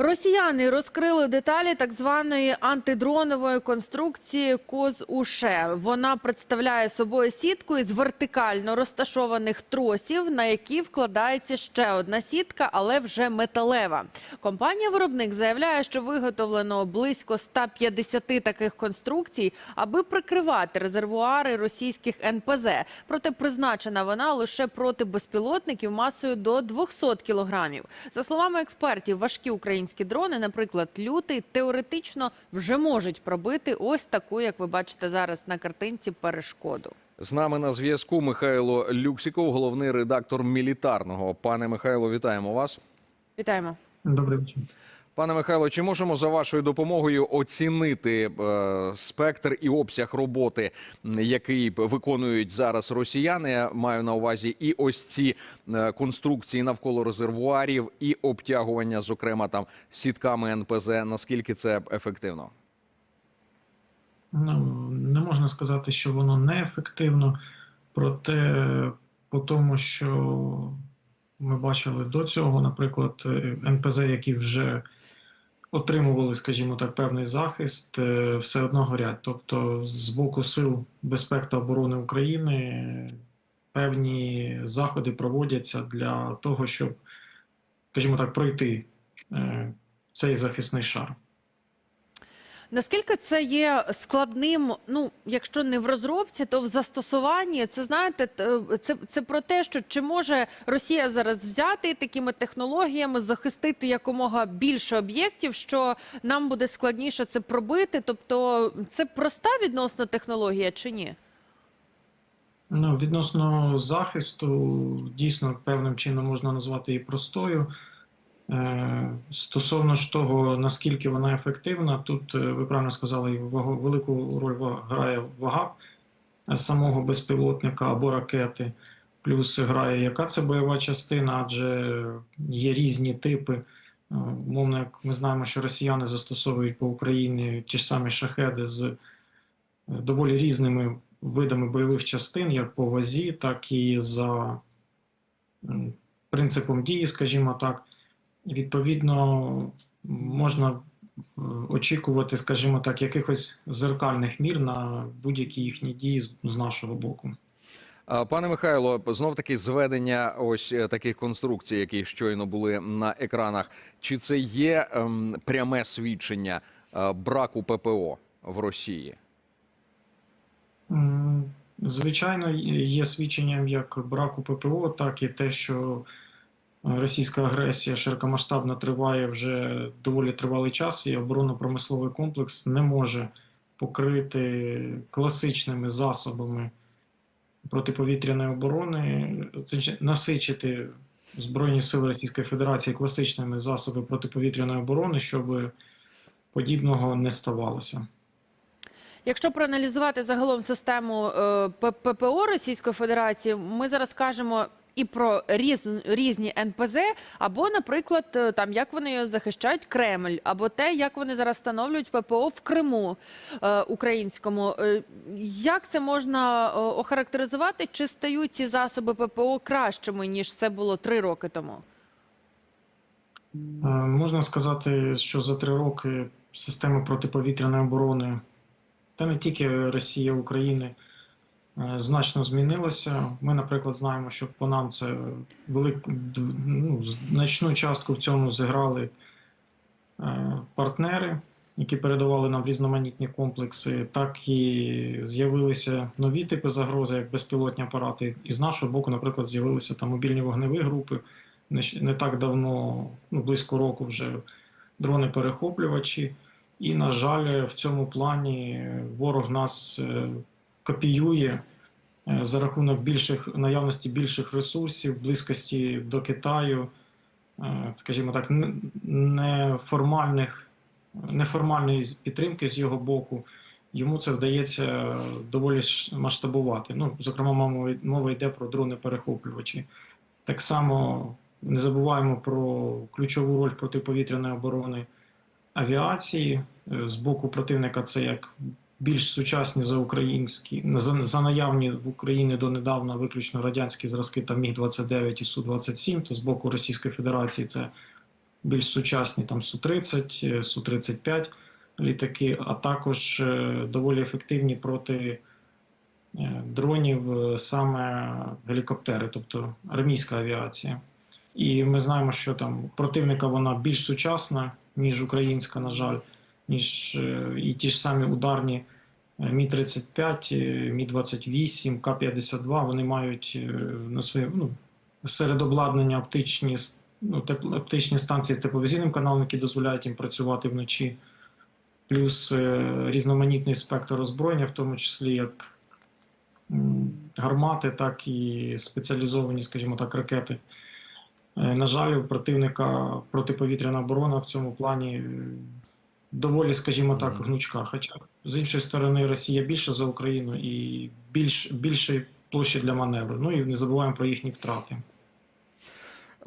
Росіяни розкрили деталі так званої антидронової конструкції КОЗ-УШЕ. Вона представляє собою сітку із вертикально розташованих тросів, на які вкладається ще одна сітка, але вже металева. Компанія-виробник заявляє, що виготовлено близько 150 таких конструкцій, аби прикривати резервуари російських НПЗ. Проте призначена вона лише проти безпілотників масою до 200 кілограмів. За словами експертів, важкі українські дрони, наприклад, лютий, теоретично вже можуть пробити ось таку, як ви бачите зараз на картинці, перешкоду. З нами на зв'язку Михайло Люксіков, головний редактор мілітарного. Пане Михайло, вітаємо вас. Вітаємо. Добрий вечір. Пане Михайло, чи можемо за вашою допомогою оцінити е, спектр і обсяг роботи, який виконують зараз росіяни? Маю на увазі і ось ці е, конструкції навколо резервуарів, і обтягування, зокрема там сітками НПЗ. Наскільки це ефективно? Ну, не можна сказати, що воно неефективно, проте по тому, що ми бачили до цього, наприклад, е, НПЗ, які вже отримували, скажімо так, певний захист, е, все одно горять. Тобто, з боку Сил безпеки та оборони України певні заходи проводяться для того, щоб, скажімо так, пройти е, цей захисний шар. Наскільки це є складним? Ну, якщо не в розробці, то в застосуванні. Це знаєте, це, це про те, що чи може Росія зараз взяти такими технологіями захистити якомога більше об'єктів, що нам буде складніше це пробити. Тобто, це проста відносно технологія чи ні? Ну, відносно захисту, дійсно певним чином можна назвати її простою. Стосовно ж того, наскільки вона ефективна, тут е, ви правильно сказали, велику роль грає вага е, самого безпілотника або ракети, плюс грає яка це бойова частина, адже є різні типи. Е, Умовно, як ми знаємо, що росіяни застосовують по Україні ті ж самі шахеди з доволі різними видами бойових частин, як по вазі, так і за принципом дії, скажімо так. Відповідно, можна е, очікувати, скажімо так, якихось зеркальних мір на будь-які їхні дії з- нашого боку. Пане Михайло, знов таки зведення ось е, таких конструкцій, які щойно були на екранах. Чи це є ем, пряме свідчення е, браку ППО в Росії? Звичайно, є свідченням як браку ППО, так і те, що російська агресія широкомасштабно триває вже доволі тривалий час, і оборонно-промисловий комплекс не може покрити класичними засобами протиповітряної оборони, насичити Збройні сили Російської Федерації класичними засобами протиповітряної оборони, щоб подібного не ставалося. Якщо проаналізувати загалом систему е, ППО Російської Федерації, ми зараз кажемо і про різ, різні НПЗ, або, наприклад, е, там як вони захищають Кремль, або те, як вони зараз встановлюють ППО в Криму е, українському. Е, як це можна е, охарактеризувати? Чи стають ці засоби ППО кращими ніж це було три роки тому? Можна сказати, що за три роки система протиповітряної оборони, та не тільки Росія, України, значно змінилася. Ми, наприклад, знаємо, що по нам це велику ну, значну частку в цьому зіграли е, партнери, які передавали нам різноманітні комплекси, так і з'явилися нові типи загрози, як безпілотні апарати. І з нашого боку, наприклад, з'явилися там мобільні вогневі групи не, так давно, ну близько року вже дрони-перехоплювачі. І, на жаль, в цьому плані ворог нас е, копіює е, за рахунок більших наявності більших ресурсів, близькості до Китаю, е, скажімо так, неформальних, неформальної підтримки з його боку. Йому це вдається доволі масштабувати. Ну, зокрема, мова, йде про дрони-перехоплювачі. Так само не забуваємо про ключову роль протиповітряної оборони авіації. Е, З боку противника це як більш сучасні за українські, за, за наявні в Україні донедавна виключно радянські зразки там Міг-29 і Су-27, то з боку Російської Федерації це більш сучасні там Су-30, е, Су-35 літаки, а також е, доволі ефективні проти е, дронів саме гелікоптери, тобто армійська авіація. І ми знаємо, що там противника вона більш сучасна, ніж українська, на жаль, ніж е, і ті ж самі ударні е, Мі-35, е, Мі-28, К-52, вони мають е, на своєму ну, серед обладнання оптичні, ну, теп- оптичні станції тепловізійним каналом, які дозволяють їм працювати вночі, плюс е, різноманітний спектр озброєння, в тому числі як гармати, так і спеціалізовані, скажімо так, ракети. На жаль, у противника протиповітряна оборона в цьому плані доволі, скажімо так, гнучка. Хоча з іншої сторони Росія більше за Україну і більш, більше площі для маневру. Ну і не забуваємо про їхні втрати.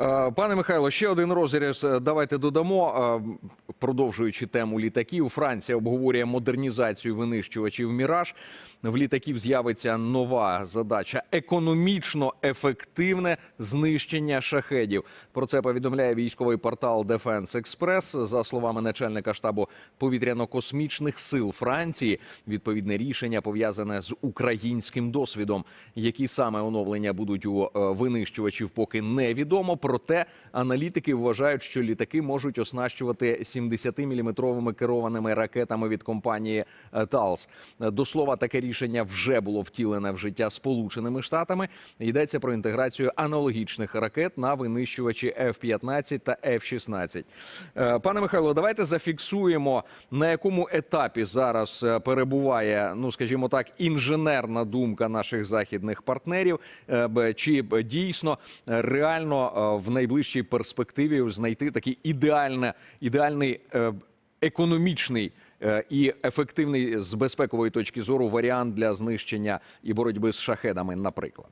Е, Пане Михайло, ще один розріз. е, Давайте додамо. Е, Продовжуючи тему літаків, Франція обговорює модернізацію винищувачів Міраж. В літаків з'явиться нова задача економічно ефективне знищення шахедів. Про це повідомляє військовий портал Defense Express. За словами начальника штабу повітряно-космічних сил Франції, відповідне рішення пов'язане з українським досвідом. Які саме оновлення будуть у винищувачів, поки невідомо. Проте аналітики вважають, що літаки можуть оснащувати 70-мм керованими ракетами від компанії е, Талс. До слова, таке рішення вже було втілене в життя Сполученими Штатами. Йдеться про інтеграцію аналогічних ракет на винищувачі F-15 та F-16. Е, Пане Михайло, давайте зафіксуємо на якому етапі зараз е, перебуває, ну скажімо так, інженерна думка наших західних партнерів. Е, Чи дійсно е, реально е, в найближчій перспективі знайти такий ідеальне, ідеальний е, економічний е, і ефективний з безпекової точки зору варіант для знищення і боротьби з шахедами, наприклад.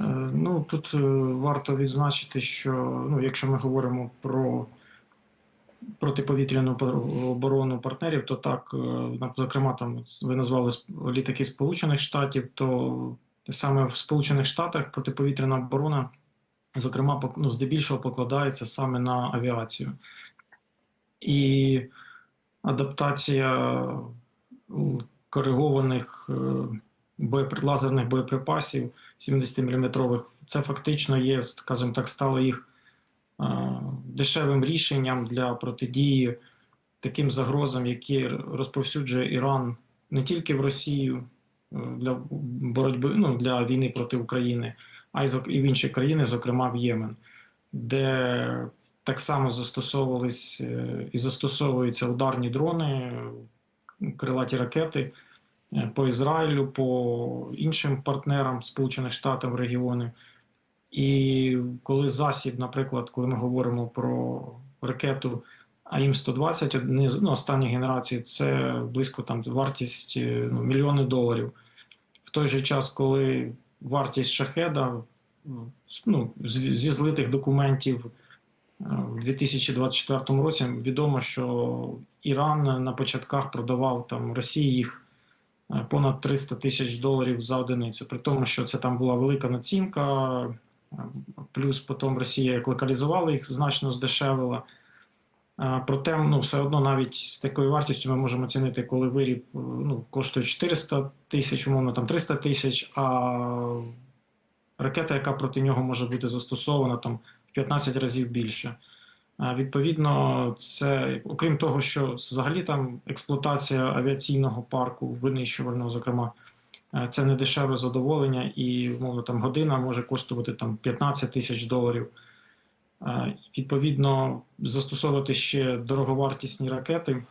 Е, Ну тут варто відзначити, що ну, якщо ми говоримо про протиповітряну оборону партнерів, то так, зокрема, там ви назвали літаки Сполучених Штатів, то саме в Сполучених Штатах протиповітряна оборона, зокрема, ну, здебільшого покладається саме на авіацію. І адаптація коригованих е, боєпри- лазерних боєприпасів 70-мм, це фактично є, скажімо так, стало їх е, дешевим рішенням для протидії таким загрозам, які розповсюджує Іран не тільки в Росію е, для боротьби ну, для війни проти України, а й в інші країни, зокрема в Ємен, де так само застосовувались е, і застосовуються ударні дрони, крилаті ракети е, по Ізраїлю, по іншим партнерам Сполучених Штатів регіони. І коли засіб, наприклад, коли ми говоримо про ракету АІМ-120, з ну, останньої генерації, це близько там вартість е, ну, мільйони доларів. В той же час, коли вартість шахеда ну, зі злитих документів е, в 2024 році відомо, що Іран на початках продавав там Росії їх е, понад 300 тисяч доларів за одиницю, при тому, що це там була велика націнка, е, плюс потім Росія як локалізувала їх, значно здешевила. Проте, ну, все одно навіть з такою вартістю ми можемо оцінити, коли виріб е, ну, коштує 400 тисяч, умовно там 300 тисяч, а ракета, яка проти нього може бути застосована, там в 15 разів більше. Відповідно, це окрім того, що взагалі там експлуатація авіаційного парку винищувального, зокрема, е, це не дешеве задоволення, і умовно там година може коштувати там 15 тисяч доларів. Відповідно, застосовувати ще дороговартісні ракети,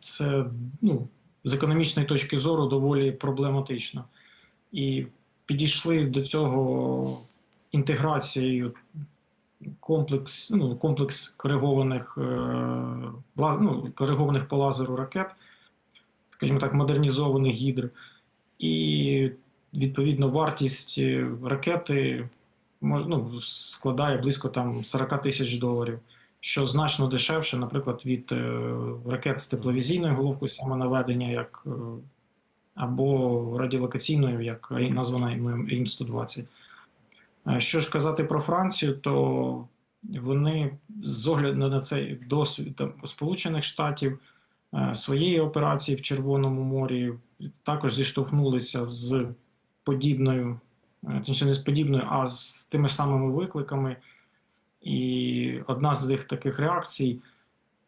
це ну, з економічної точки зору доволі проблематично. І підійшли до цього інтеграцією комплекс, ну, комплекс коригованих, е, ну, коригованих по лазеру ракет, скажімо так, модернізованих гідр. І відповідно вартість е, ракети ну, складає близько там 40 тисяч доларів, що значно дешевше, наприклад, від е, ракет з тепловізійною головкою самонаведення, як е, або радіолокаційною, як названа ІМ-120. Е, Що ж казати про Францію, то вони з огляду на цей досвід там, Сполучених Штатів своєї операції в Червоному морі також зіштовхнулися з подібною, точніше не з подібною, а з тими самими викликами. І одна з них таких реакцій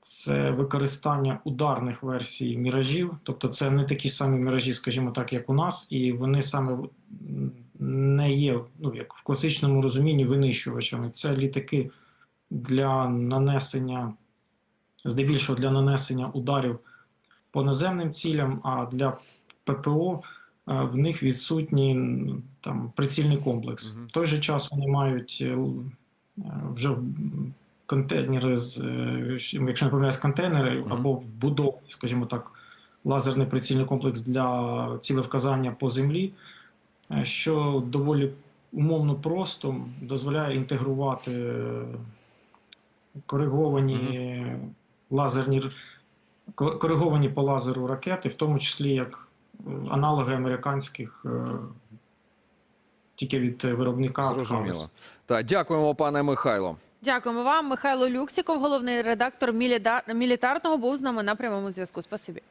це використання ударних версій міражів, тобто це не такі самі міражі, скажімо так, як у нас, і вони саме не є, ну як в класичному розумінні, винищувачами. Це літаки для нанесення, здебільшого для нанесення ударів по наземним цілям, а для ППО е, в них відсутній там прицільний комплекс. В той же час вони мають е, е, вже контейнери з, е, якщо не помиляюсь, контейнери або вбудований, скажімо так, лазерний прицільний комплекс для цілевказання по землі, е, що доволі умовно просто дозволяє інтегрувати е, кориговані лазерні кориговані по лазеру ракети, в тому числі як е, аналоги американських, е, тільки від виробника Зрозуміло. Так, дякуємо, пане Михайло. Дякуємо вам. Михайло Люксіков, головний редактор мілітарного, був з нами на прямому зв'язку. Спасибі.